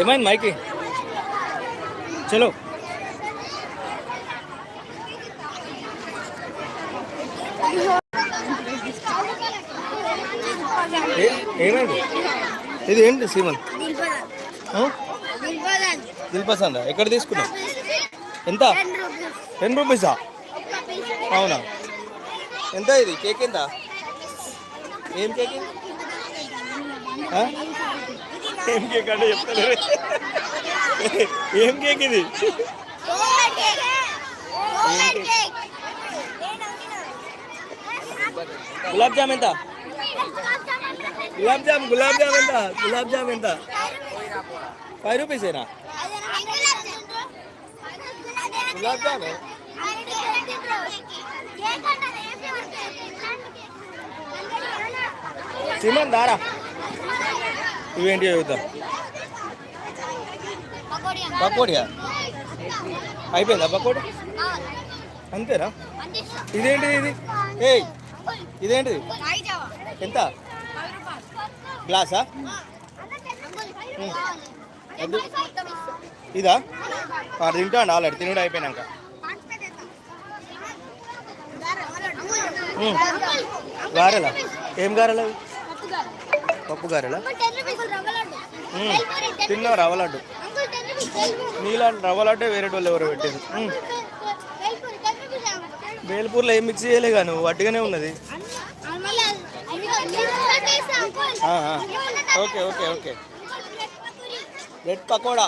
ఏమైంది మైకి? చలో. ఏమైంది? ఇది ఏంటి సీమన్ దిల్పసందా? ఎక్కడ తీసుకున్నావు? ఎంత? టెన్ రూపీసా. అవునా? ఎంత ఇది? కేక్ ఎంత? ఏం కేక్? ఏం కేక్ అంటే చెప్తలేరు ఏం కేక్ ఇది? గులాబ్ జామ్ ఎంత? గులాబ్ జామ్ గులాబ్ జామ్ ఎంత? గులాబ్ జామ్ ఎంత? ఫైవ్ రూపీసేనా గులాబ్ జామ్? సిమన్ దారా? ఇవేంటి చదువుతా పకోడియా. అయిపోయిందా పకోడి? అంతేనా? ఇదేంటిది ఇది? ఏయ్ ఇదేంటిది? ఎంత? గ్లాసా? ఇదా? ఆ, తింటాను ఆల్రెడీ తినుడు అయిపోయినాక. గారెలా? ఏం గారెలా? పప్పు గారెలా? ఉమ్. తిన్నావు రవ్వ లడ్డు నీలాంటి రవ్వ లడ్డే వేరే వాళ్ళు ఎవరు పెట్టేది ఉమ్. బేల్పూర్లో ఏం మిక్స్ చేయలేగా నువ్వు? వడ్డిగానే ఉన్నది. Okay okay okay. Red pakoda.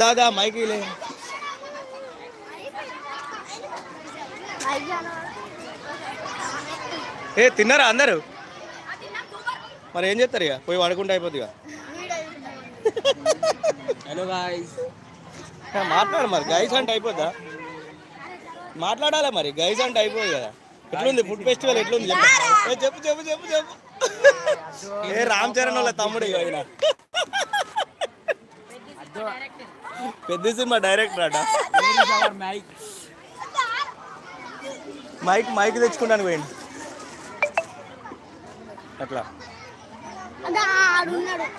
దాదా మైకి లే ఏ తిన్నారా అందరు? మరి ఏం చేస్తారు ఇక? పోయి వాడుకుంటే అయిపోద్ది హలో గాయ్స్ మాట్లాడు మరి. గైస్ అంటే అయిపోద్దా? మాట్లాడాలి మరి? గైస్ అంటే అయిపోదు కదా. ఎట్లుంది? ఫుడ్ ఫెస్టివల్ ఎట్లుంది? చెప్పు. ఏ, చెప్పు చెప్పు చెప్పు చెప్పు. ఏ రామ్ చరణ్ వాళ్ళ తమ్ముడు ఇక ఆయన పెద్ద సినిమా డైరెక్టర్ అట మైక్ మైక్ తెచ్చుకుంటాను పోయింది అట్లా.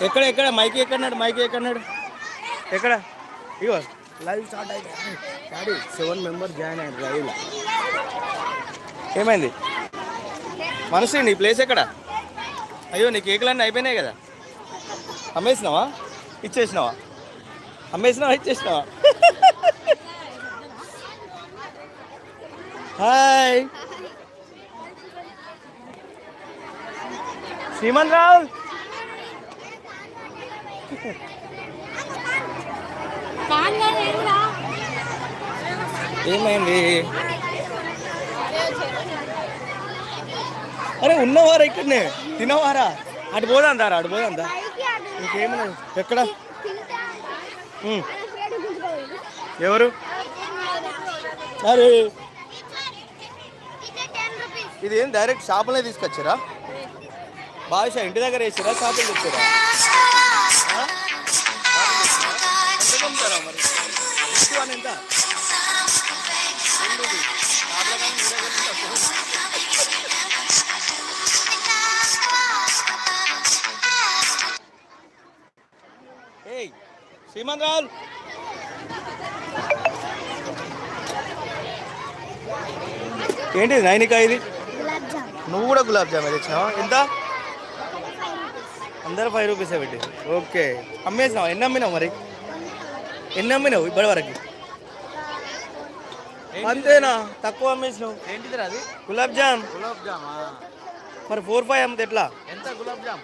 ఎక్కడ ఎక్కడ? మైక్ ఎక్కడన్నాడు? మైక్ ఎక్కడన్నాడు? ఎక్కడ? ఇగో. లైవ్ స్టార్ట్ అయితే. డాడీ సెవెన్ మెంబర్ జాయిన్ అయ్యారు లైవ్ ఏమైంది? మనసు నీ ప్లేస్ ఎక్కడ? అయ్యో నీ కేకులన్నీ అయిపోయినాయి కదా. అమ్మేసినావా? ఇచ్చేసినావా? అమ్మేసినావా? ఇచ్చేసినావా? హాయ్ శ్రీమన్ రావు ఏమైంది? అరే ఉన్నవారా ఇక్కడనే? తినవారా? అటు పోదాం దారా అటు పోదాం దా ఇంకేమన్నా ఎక్కడ. ఎవరు? అరే. ఇది ఏం డైరెక్ట్ షాపులే తీసుకొచ్చారా? బాదుషా ఇంటి దగ్గర వేసారా షాపులు తెచ్చారా మరి ఎంత. ఏయ్ శ్రీమంత్ రావుల్ ఏంటిది నైనికా ఇది? నువ్వు కూడా గులాబ్ జామ్ తెచ్చినావా? ఎంత? అందరు ఫైవ్ రూపీసే పెట్టి ఓకే. అమ్మేసినావా? ఎన్ని అమ్మినావు మరి? ఎన్ని అమ్మినావు ఇప్పటి వరకు? అంతేనా? తక్కువ అమ్మేసినావు. ఏంటిది అది? గులాబ్ జామ్. గులాబ్ జామ్? మరి ఫోర్ ఫైవ్ అమ్మితే ఎట్లా? ఎంత గులాబ్ జామ్?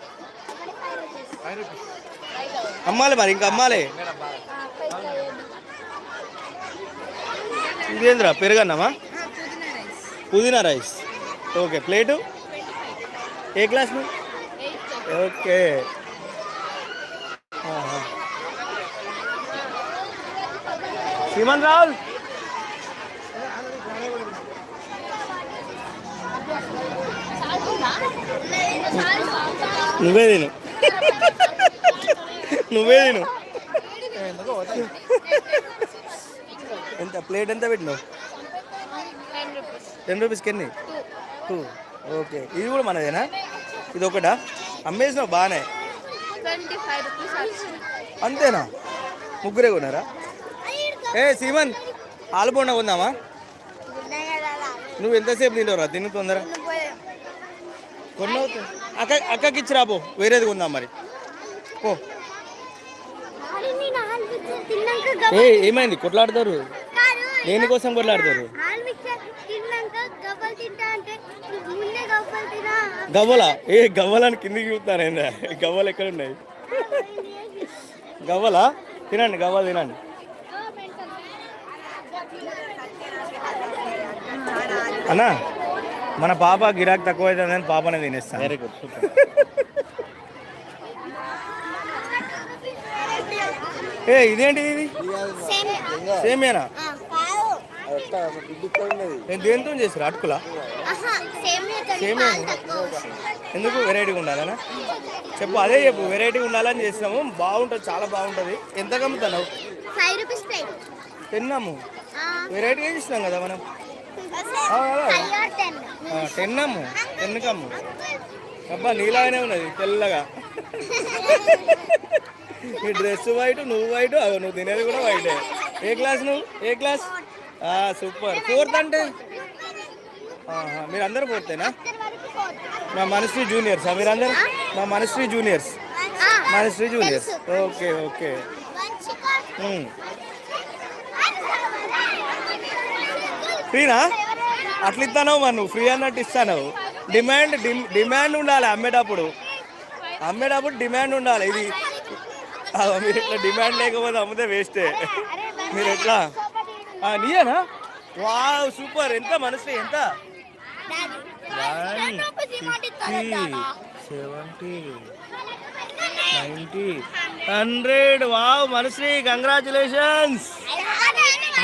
ఫైవ్ రూపీస్ అమ్మాలి మరి ఇంకా అమ్మాలి. ఇదేంద్రా పెరుగన్నామా? పుదీనా రైస్. Okay plate? ఏ క్లాస్ నువ్వు? ఓకే. శ్రీమన్ రావుల్ నువ్వే తిను. నువ్వే తిను. ఎంత? ప్లేట్ ఎంత పెట్టినావు? టెన్ రూపీస్కి ఎన్ని? Two okay. ఇది కూడా మనదేనా? ఇది ఒకటా? అమ్మేసినావు బాగానే అంతేనా? ముగ్గురే కొన్నారా? ఏ సీమన్ ఆలుబొండ కొందామా? నువ్వు ఎంతసేపు తింటావురా? తిని తొందర. కొన్నావు అక్క అక్కకి ఇచ్చి రాబో వేరేది కొందాం మరి. ఓ ఏమైంది? కొట్లాడతారు? దేనికోసం కొట్లాడతారు తిన్నాక గవ్వలు తింటా అంటే ముందే గవ్వలు? ఏ గవ్వలని కిందికి చూస్తారేందా గవ్వలు ఎక్కడ ఉన్నాయి? గవ్వలా? తినండి గవ్వలు తినండి. అన్నా మన పాప గిరాక్ తక్కువ అవుతుందని పాపనే తినేస్తాను వెరీ గుడ్ ఏ ఇదేంటిది ఇది? సేమేనా నేను దేనితో చేసారు అటుకులా? సేమే ఎందుకు? వెరైటీగా ఉండాలనా? చెప్పు అదే చెప్పు. వెరైటీగా ఉండాలని చేసినాము. బాగుంటుంది చాలా బాగుంటుంది. ఎంత ప్లేట్. తిన్నాము. వెరైటీగా చేసినాం కదా మనం. ఆ, అలా. టెన్. ఆ, టెన్ అమ్ము టెన్ కమ్ము అబ్బా నీలాగానే ఉన్నది తెల్లగా. నీ డ్రెస్ వైట్ నువ్వు వైట్ అవి నువ్వు తినేది కూడా వైటే. ఏ క్లాస్ నువ్వు? ఏ క్లాస్? సూపర్. ఫోర్త్ అంటే మీరందరూ ఫోర్తేనా? మా మనశ్రీ జూనియర్స్? మీరందరూ? మా Manasri juniors. Manasri juniors. Okay okay. ఫ్రీనా? అట్లా ఇస్తాను మరి నువ్వు. ఫ్రీ అన్నట్టు ఇస్తాను డిమాండ్ డిమాండ్ ఉండాలి అమ్మేటప్పుడు. అమ్మేటప్పుడు డిమాండ్ ఉండాలి. ఇది మీరు ఇట్లా డిమాండ్ లేకపోతే అమ్మితే వేస్టే. మీరు ఎట్లా? నీయేనా? Wow super. ఎంత మనసు ఎంత? One fifty seventy ninety hundred. Wow Manasri congratulations.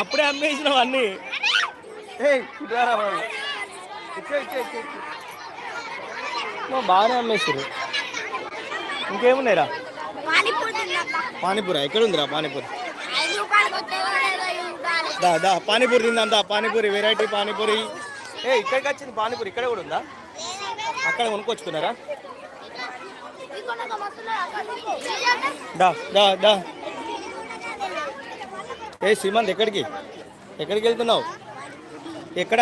అప్పుడే అమ్మేసినావు అన్నీ. బాగానే అమ్మేసారు ఇంకేమున్నాయిరా? పానీపూరి ఎక్కడ ఉందిరా పానీపూరి? దా దా పానీపూరి తిందాం దా పానీపూరి వెరైటీ పానీపూరి. ఏ ఇక్కడికి వచ్చింది పానీపూరి ఇక్కడ కూడా ఉందా? అక్కడ కొనుక్కొచ్చుకున్నారా? దా దా దా. ఏ శ్రీమంత్ ఎక్కడికి? ఎక్కడికి వెళ్తున్నావు? ఎక్కడ?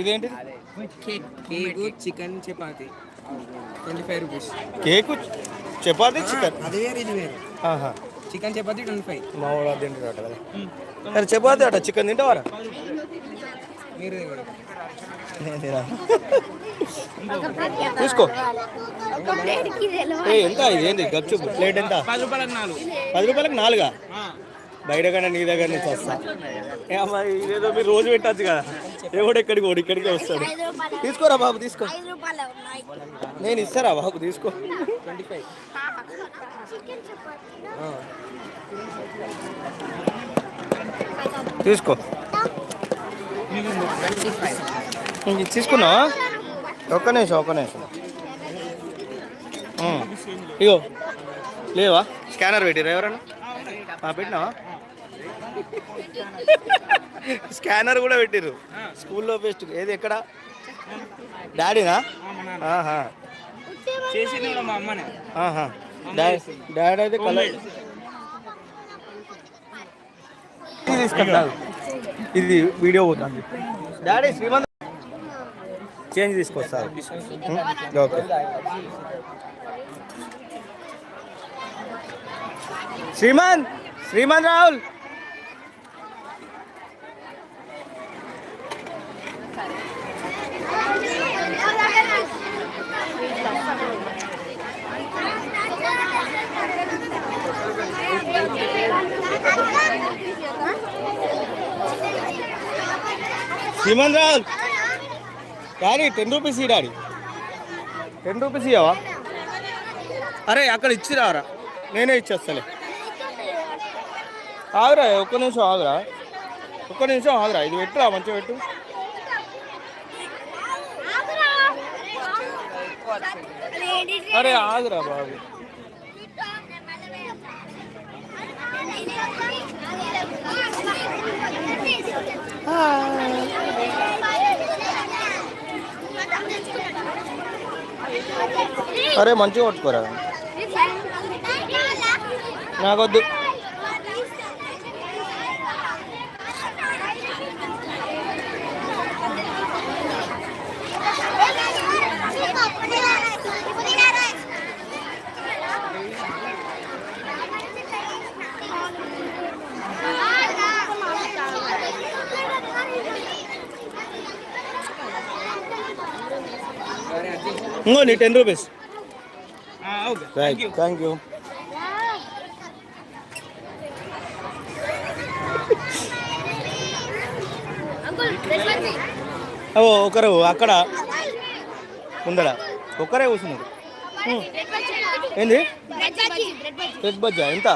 ఇదేంటి cake chicken chapati. Twenty five rupees. Cake chapati chicken. అది చికెన్ చపాతి ట్వంటీ ఫైవ్. మా వాడు కదా. సరే చపాతి అట చికెన్ తింటావారా? మీరు. నేను తినా. తీసుకో. ఏ ఎంత ఇది? ఏంది? గచ్చు ప్లేట్ ఎంత? పది రూపాయలకు నాలుగా. బయట కన్నా నీ దగ్గర నుంచి వస్తా. ఏ అమ్మా, ఇదేదో మీరు రోజు పెట్టచ్చు కదా. ఎవడు ఎక్కడికి ఓడి ఇక్కడికే వస్తాడు. తీసుకోరా బాబు తీసుకో. నేను ఇస్తారా బాబు తీసుకో. తీసుకో. తీసుకున్నా ఒక్క నిమిషం ఒక్క నిమిషం. ఇగో లేవా? స్కానర్ పెట్టిరా ఎవరన్నా? పెట్టినావా? స్కానర్ కూడా పెట్టిర్రు. స్కూల్లో బెస్ట్ ఏది ఎక్కడ? డాడీనా? ఆహా. చేసింది కూడా మా అమ్మనే. ఆహా. డాడీ అయితే కలర్. ఇది వీడియో పోతుంది. డాడీ శ్రీమంత్. చేంజ్ తీసుకొస్తారు. Okay. Srimanth Srimanth Rahul. Srimanth Raj. Daddy ten rupees ఈ డాడీ. టెన్ రూపీస్ ఇవ్వవా అరే అక్కడ ఇచ్చిరారా? నేనే ఇచ్చేస్తాలే. ఆగురా ఒక్క నిమిషం ఆగురా. ఒక్క నిమిషం ఆగురా ఇది పెట్టురా మంచిగా పెట్టు. అరే ఆగురా బాబు. అరే మంచిగా కొట్టుకోరా? నాకొద్దు సరే అది ఇంకో నీ టెన్ రూపీస్ థ్యాంక్ యూ ఓ ఒకరు అక్కడ ముందర. ఒక్కరే కూర్చున్నారు. ఏంది? వెజ్ బజ్జా ఎంత?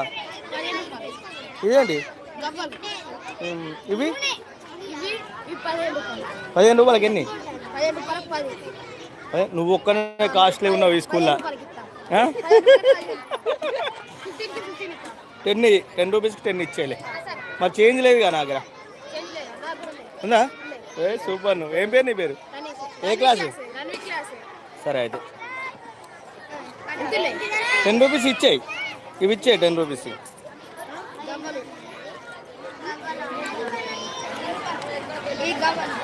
ఇదేంటి? ఇవి? పదిహేను రూపాయలకి ఎన్ని? నువ్వు ఒక్కనే కాస్ట్లీ ఉన్నావు ఈ స్కూల్లో. టెన్ టెన్ రూపీస్కి టెన్ ఇచ్చేయలే. మరి చేంజ్ లేదు కదా నా దగ్గర ఉందా? ఏ సూపర్ నువ్వు. ఏం పేరు నీ పేరు? ఏ క్లాసు? సరే అయితే. టెన్ రూపీస్ ఇచ్చేయి. ఇవి ఇచ్చేయి టెన్ రూపీస్. టెన్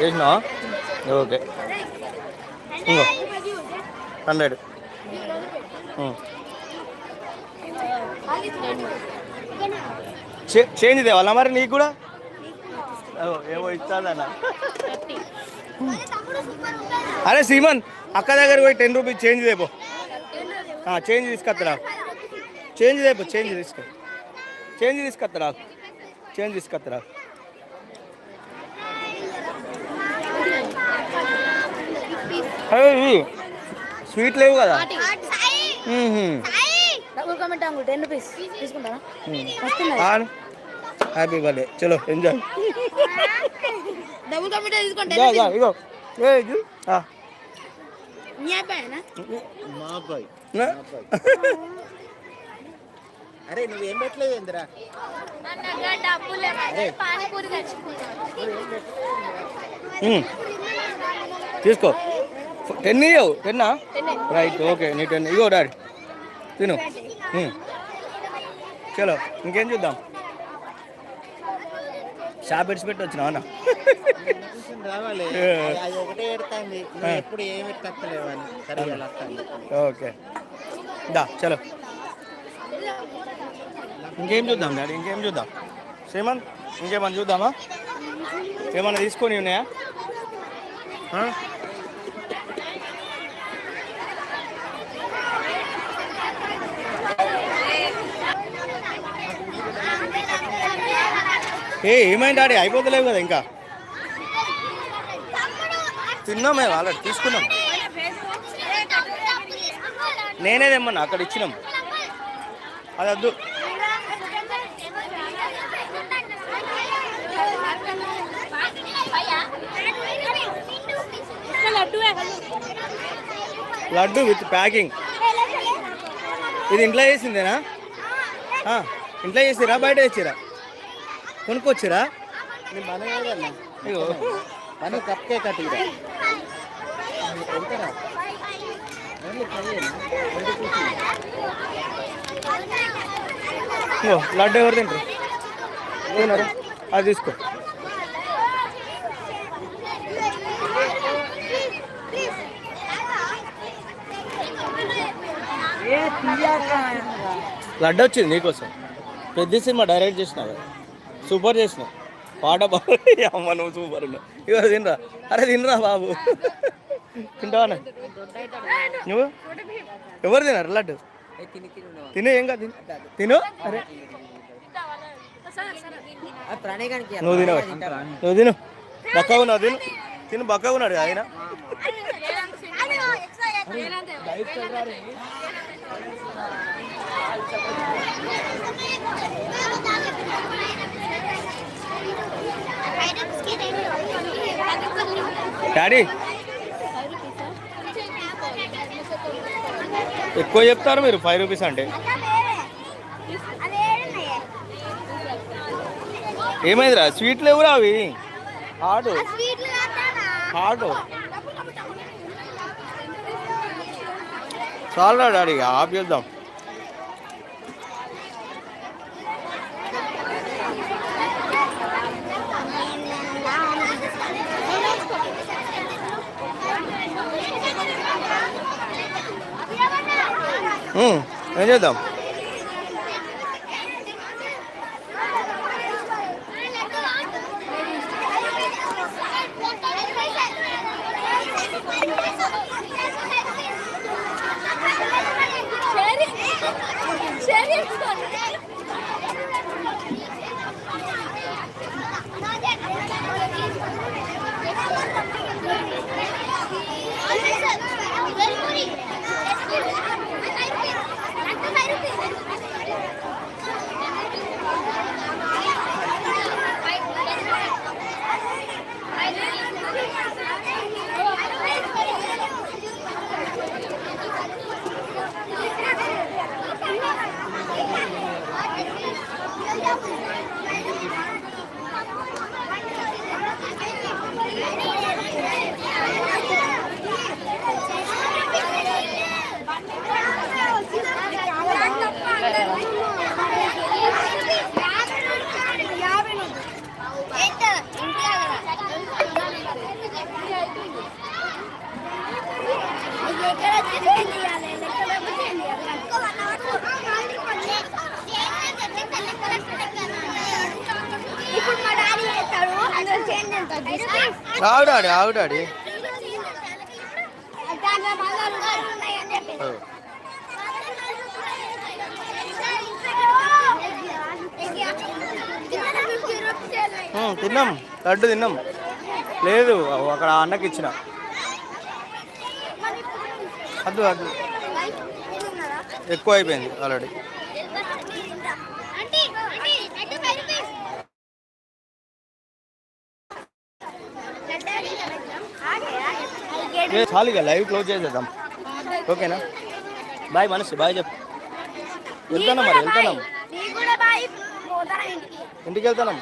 వేసినా ఓకే. ఇంకో. హండ్రెడ్. చేంజ్ తేవాలా మరి నీకు కూడా? ఓ, ఏమో ఇస్తాదన్న. అరే సీమన్ అక్క దగ్గర పోయి టెన్ రూపీస్ చేంజ్ తేపో చేంజ్ తీసుకొస్తారా చేంజ్ తేపో చేంజ్ తీసుకో. చేంజ్ తీసుకొస్తారా చేంజ్ తీసుకొస్తారా? స్వీట్ లేవు కదా. టెన్ రూపీస్ తీసుకుంటారా హ్యాపీ బర్త్డే చలో ఎంజాయ్ డబుల్ కంప్యూటర్ తీసుకోండి. ఇగో ఏ ఇది? ఆ. మీ అబ్బాయినా? నా- అరే నువ్వేం పెట్టలేదు ఉమ్. తీసుకో. టెన్ ఇవ్వవు టెన్నా? రైట్ ఓకే నీ టెన్. ఇగో డాడీ. తిను. చలో ఇంకేం చూద్దాం? షాప్ పెట్టి వచ్చినావు అన్న? రావాలి. ఏ. అది ఒకటే ఎడుతుంది నువ్వు ఎప్పుడు ఏమి ఎత్తలేవు అని సరే ఇలా వస్తాను ఓకే దా చలో ఇంకేం చూద్దాం డాడీ ఇంకేం చూద్దాం? శ్రీమంత్ ఇంకేమన్నా చూద్దామా? ఏమన్నా తీసుకొని ఉన్నాయా? ఏ ఏమైంది డాడీ? అయిపోతలేవు కదా ఇంకా? తిన్నాం మేము ఆల్రెడీ తీసుకున్నాం. నేనే తెమ్మన్నా అక్కడ ఇచ్చినాం. అది వద్దు. Laddu with packing. ఇది ఇంట్లో చేసిందేనా? ఇంట్లో చేసిరా బయట తెచ్చిరా? కొనుక్కొచ్చిరా? నీ మన ఏదన్నా ఇగో. మన కప్కే కట్టిరా లడ్డు ఎవరు తింటారు? అది తీసుకో. లడ్డు వచ్చింది నీకోసం పెద్ద సినిమా డైరెక్ట్ చేసినావు సూపర్ చేసినావు పాట బాగుంది అమ్మ నువ్వు సూపర్ ఉన్నావు తినరా అరే తినరా బాబు తింటావా నువ్వు ఎవరు తినారు లడ్డు తిను ఏం కాదు తిను అరే నువ్వు తినవు నువ్వు తిను బక్కగా ఉన్నావు తిను తిను బక్కగా ఉన్నాడు ఆయన డాడీ ఎక్కువ చెప్తారు మీరు ఫైవ్ రూపీస్ అంటే. ఏమైందిరా? స్వీట్లు ఎవరు అవి. ఆడు ఆడు చాలా డాడీ ఆఫ్ చేద్దాం. Hmm, ఏం చేద్దాం ఇప్పుడు మా డాడీ చేస్తాడు అందరూ చేంజ్ ఎంత ఆగు డాడీ ఆగు డాడీ దాంట్లో మళ్ళా రూపాయలు ఉన్నాయని చెప్పి ఉమ్, తిన్నాం. లడ్డు తిన్నాం. లేదు అక్కడ అన్నకి ఇచ్చిన. అద్దు అద్దు ఎక్కువ అయిపోయింది ఆల్రెడీ చాలు ఇక లైవ్ క్లోజ్ చేసేద్దాం. ఓకేనా? బాయ్ మనసు బాయ్ చెప్పు. వెళ్తానా మరి వెళ్తాం నీ కూడా బాయ్. పోతారా ఇంటికి? ఇంటికి వెళ్తాం